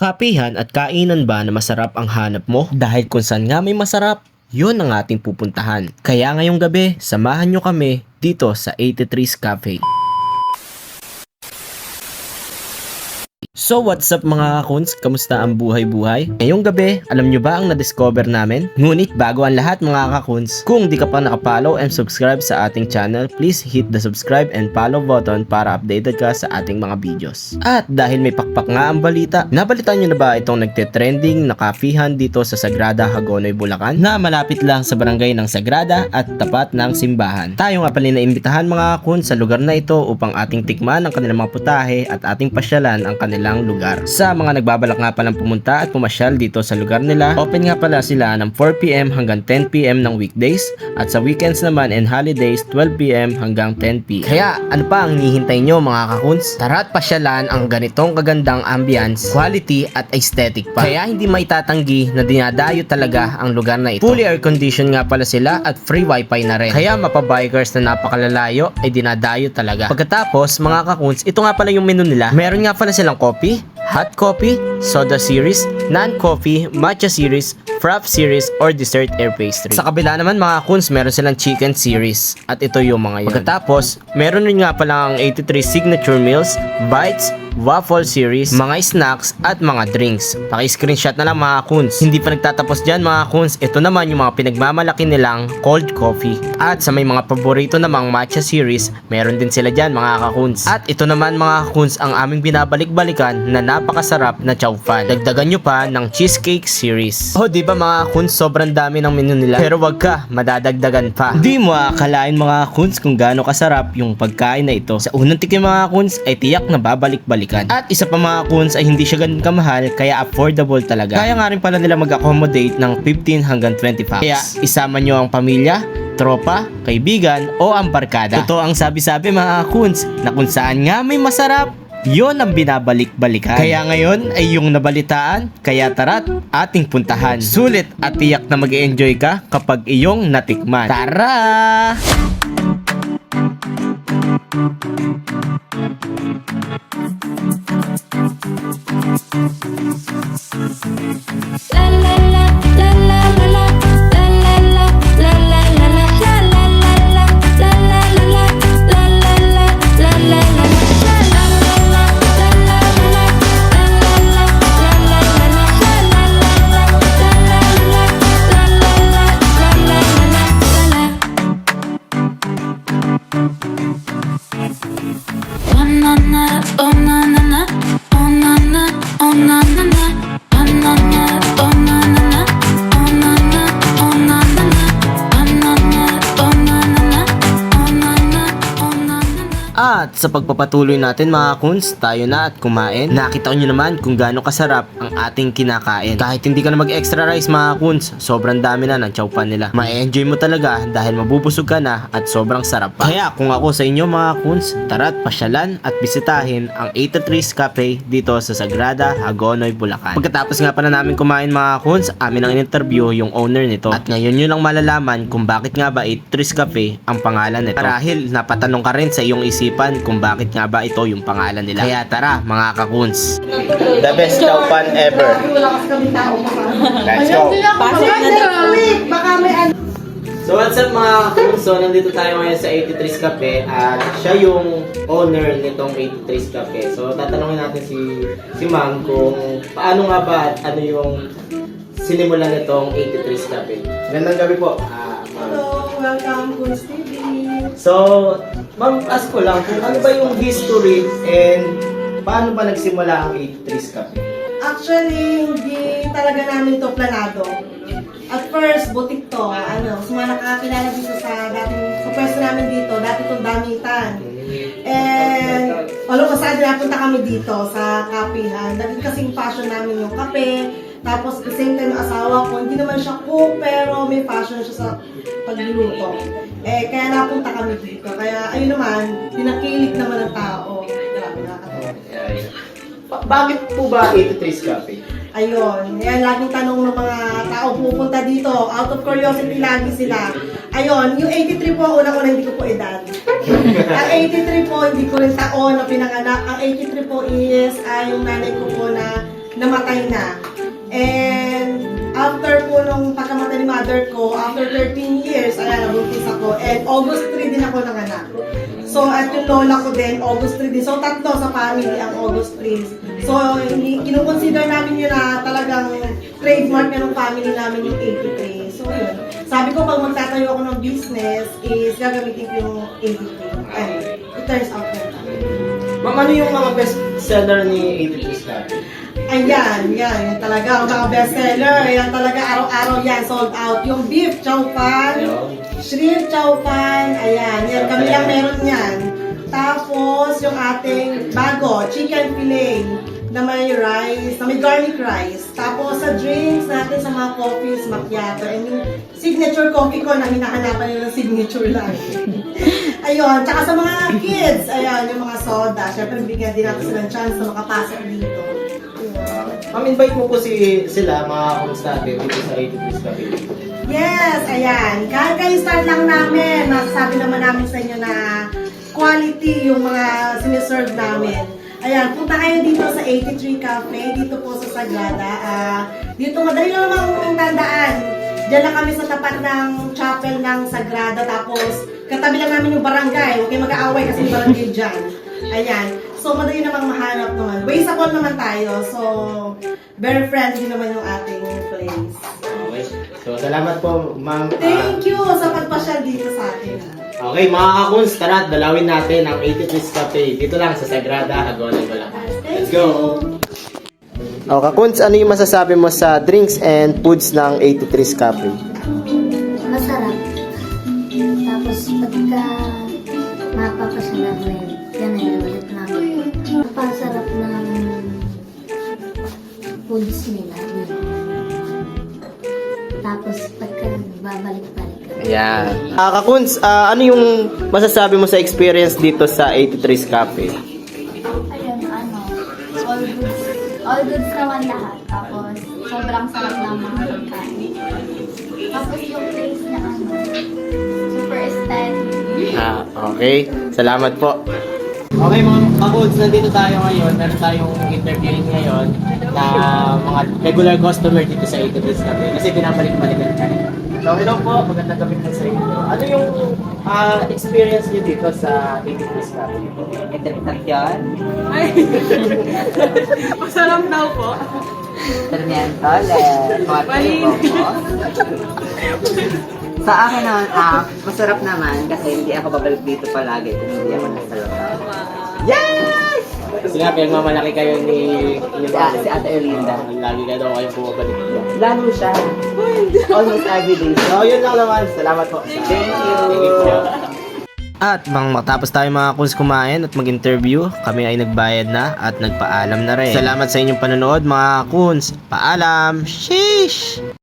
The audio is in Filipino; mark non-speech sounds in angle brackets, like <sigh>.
Kapihan at kainan ba na masarap ang hanap mo? Dahil kung saan nga may masarap, yun ang ating pupuntahan. Kaya ngayong gabi, samahan nyo kami dito sa 83's Cafe. So what's up mga kakuns? Kamusta ang buhay-buhay? Ngayong gabi, alam nyo ba ang na-discover namin? Ngunit bago ang lahat mga kakuns, kung di ka pa nakapollow and subscribe sa ating channel, please hit the subscribe and follow button para updated ka sa ating mga videos. At dahil may pakpak nga ang balita, nabalitan nyo na ba itong nagte-trending na kafihan dito sa Sagrada Hagonoy, Bulacan na malapit lang sa barangay ng Sagrada at tapat ng simbahan. Tayo nga pala naimbitahan mga kakuns sa lugar na ito upang ating tikman ang kanilang mga putahe at ating pasyalan ang kanilang lugar. Sa mga nagbabalak nga palang pumunta at pumasyal dito sa lugar nila, open nga pala sila ng 4pm hanggang 10pm ng weekdays at sa weekends naman and holidays 12pm hanggang 10pm. Kaya ano pa ang hinihintay nyo mga kakuns? Tara at pasyalan ang ganitong kagandang ambience, quality at aesthetic pa. Kaya hindi maitatanggi na dinadayo talaga ang lugar na ito. Fully air conditioned nga pala sila at free wifi na rin. Kaya mapabikers na napakalalayo ay dinadayo talaga. Pagkatapos mga kakuns, ito nga pala yung menu nila. Meron nga pala silang coffee, hot coffee, soda series, non-coffee, matcha series, frappe series, or dessert air pastry. Sa kabila naman mga kuns, meron silang chicken series. At ito yung mga yun. Pagkatapos, meron rin nga pala ang 83 signature meals, bites, waffle series, mga snacks, at mga drinks. Paki-screenshot na lang mga kuns. Hindi pa nagtatapos dyan mga kuns, ito naman yung mga pinagmamalaki nilang cold coffee. At sa may mga paborito namang matcha series, meron din sila dyan mga kakuns. At ito naman mga kakuns ang aming binabalik-balikan na napakasarap na chow fan. Dagdagan nyo pa ng cheesecake series. Oh, di ba mga kakuns, sobrang dami ng menu nila. Pero wag ka, madadagdagan pa. Di mo akalain mga kakuns kung gaano kasarap yung pagkain na ito. Sa unang tikim mga kakuns ay tiyak na babalik-balikan. At isa pa mga kakuns ay hindi siya ganun kamahal kaya affordable talaga. Kaya nga rin pala nila mag-accommodate ng 15 hanggang 20 packs. Kaya isama nyo ang pamilya, tropa, kaibigan o ang barkada. Totoo ang sabi-sabi mga kakuns na kung saan nga may masarap, yon ang binabalik-balikan. Kaya ngayon ay yung nabalitaan, kaya tara't ating puntahan. Sulit at tiyak na mag enjoy ka kapag iyong natikman. Tara! La la la la la la At sa pagpapatuloy natin mga kuns, tayo na at kumain. Nakita nyo naman kung gaano kasarap ang ating kinakain. Kahit hindi ka na mag-extra rice mga kuns, sobrang dami na ng chowpan nila. Ma-enjoy mo talaga dahil mabubusog ka na at sobrang sarap pa. Kaya kung ako sa inyo mga kuns, tara at pasyalan at bisitahin ang 83's Cafe dito sa Sagrada, Hagonoy, Bulacan. Pagkatapos nga pala namin kumain mga kuns, amin ang in-interview yung owner nito. At ngayon nyo lang malalaman kung bakit nga ba 83's Cafe ang pangalan nito. Marahil napatanong ka rin sa iyong isipan kung bakit nga ba ito yung pangalan nila. Kaya tara mga kakuns. The best chow pan ever. Let's go. So what's up mga kakuns? So nandito tayo ngayon sa 83's Cafe at siya yung owner nitong 83's Cafe. So tatanungin natin si si Ma'am kung paano nga ba at ano yung sinimulan nitong 83's Cafe. Gandang gabi po. Ah, ma'am. Hello, welcome Kunz TV. So, ma'am, ask ko lang kung ano ba yung history and paano ba nagsimula ang 83's Cafe? Actually, hindi talaga namin to planado. At first, butik to. Ano, sa mga nakakakilala dito sa dating, sa pwesto namin dito, dati itong damitan. And, all of a sudden, napunta kami dito sa kapihan. Dahil kasing passion namin yung kape. Tapos, the same time, asawa ko, hindi naman siya cook, pero may passion siya sa pagluluto. Eh, kaya napunta kami dito. Kaya, ayun naman, pinakilig naman ng tao. Grabe, nakakatawa. Ba- bakit po ba 83's Cafe? Ayun, yan laging tanong ng mga tao pupunta dito. Out of curiosity lagi sila. Ayun, yung 83 po, unang-una hindi ko po edad. ang 83 po, hindi ko rin taon na pinanganak. Ang 83 po is, ay yung nanay ko po na namatay na. And after po nung pagkamatay ni mother ko, after 13 years, ayan, nabuntis ako. And August 3 din ako nanganak. So, at yung lola ko din, August 3 din. So, tatlo sa family ang August 3. So, kinukonsider namin yun na talagang trademark na ng family namin yung 83. So, yun. Sabi ko, pag magtatayo ako ng business, is gagamitin ko yung 83. And it turns out na. Ma'am, ano yung mga best seller ni 83 Scotty? Ayan, yan, yan talaga. Ang mga bestseller, yan talaga araw-araw yan, sold out. Yung beef chow pan, shrimp chow pan, ayan, yan, kami lang meron yan. Tapos, yung ating bago, chicken fillet na may rice, na may garlic rice. Tapos, sa drinks natin, sa mga coffees, macchiato. And yung signature coffee ko na hinahanapan nila ng signature lang. <laughs> Ayun, tsaka sa mga kids, ayan, yung mga soda. Siyempre, bigyan din natin sila ng chance na makapasok dito. Ma'am, invite mo po si sila, mga kumstate, dito sa 83 Scotty. Yes, ayan. Start lang namin, masasabi naman namin sa inyo na quality yung mga siniserve namin. Ayan, punta kayo dito sa 83 Cafe, dito po sa Sagrada. Ah, dito madali lang namang tandaan. Diyan lang kami sa tapat ng chapel ng Sagrada. Tapos, katabi lang namin yung barangay. Huwag kayo mag-aaway kasi yung barangay dyan. Ayan. So, madali namang mahanap naman. Wasteable naman tayo. So, very friendly naman yung ating place. Okay. So, salamat po, ma'am. Ah, Thank you sa pagpasyal dito sa atin. okay, mga kakuns, tara, dalawin natin ang 83 Cafe. Dito lang sa Sagrada, Hagonan ko lang. Let's go! O, kakuns, ano yung masasabi mo sa drinks and foods ng 83 Cafe? Masarap. Tapos pagka mapapasarap mo yun, foods nila. Yun. Tapos pagka babalik-balik. Ayan. Ah, kakuns, ah, ano yung masasabi mo sa experience dito sa 83 Cafe? Ayun, ano, all goods, all goods naman lahat. Tapos, sobrang sarap ng mga pagkain. Tapos yung place na ano, super aesthetic. Ah, okay. Salamat po. Okay mga kakuns, nandito tayo ngayon. Meron tayong interviewing ngayon na mga regular customer dito sa 83 Cafe kasi pinabalik-balikan tayo. So, hello po. Magandang gabi po sa inyo. Ano yung ah, experience niyo dito sa 83 Cafe? Interpretasyon, Masarap daw po. Termientole, mga tipo po. Sa akin naman, ah, masarap naman kasi hindi ako babalik dito palagi kung hindi ako nasa lokal. Yes! Kasi nga, pinagmamalaki kayo ni, ni Si, si Ate Erlinda. Lagi ka daw kayong bumabalik dito. Lalo siya. Almost every day. So, yun lang naman. Salamat po. Thank you. Thank you po. At bang matapos tayo mga kuns kumain at mag-interview, kami ay nagbayad na at nagpaalam na rin. Salamat sa inyong panonood mga kuns. Paalam! Sheesh!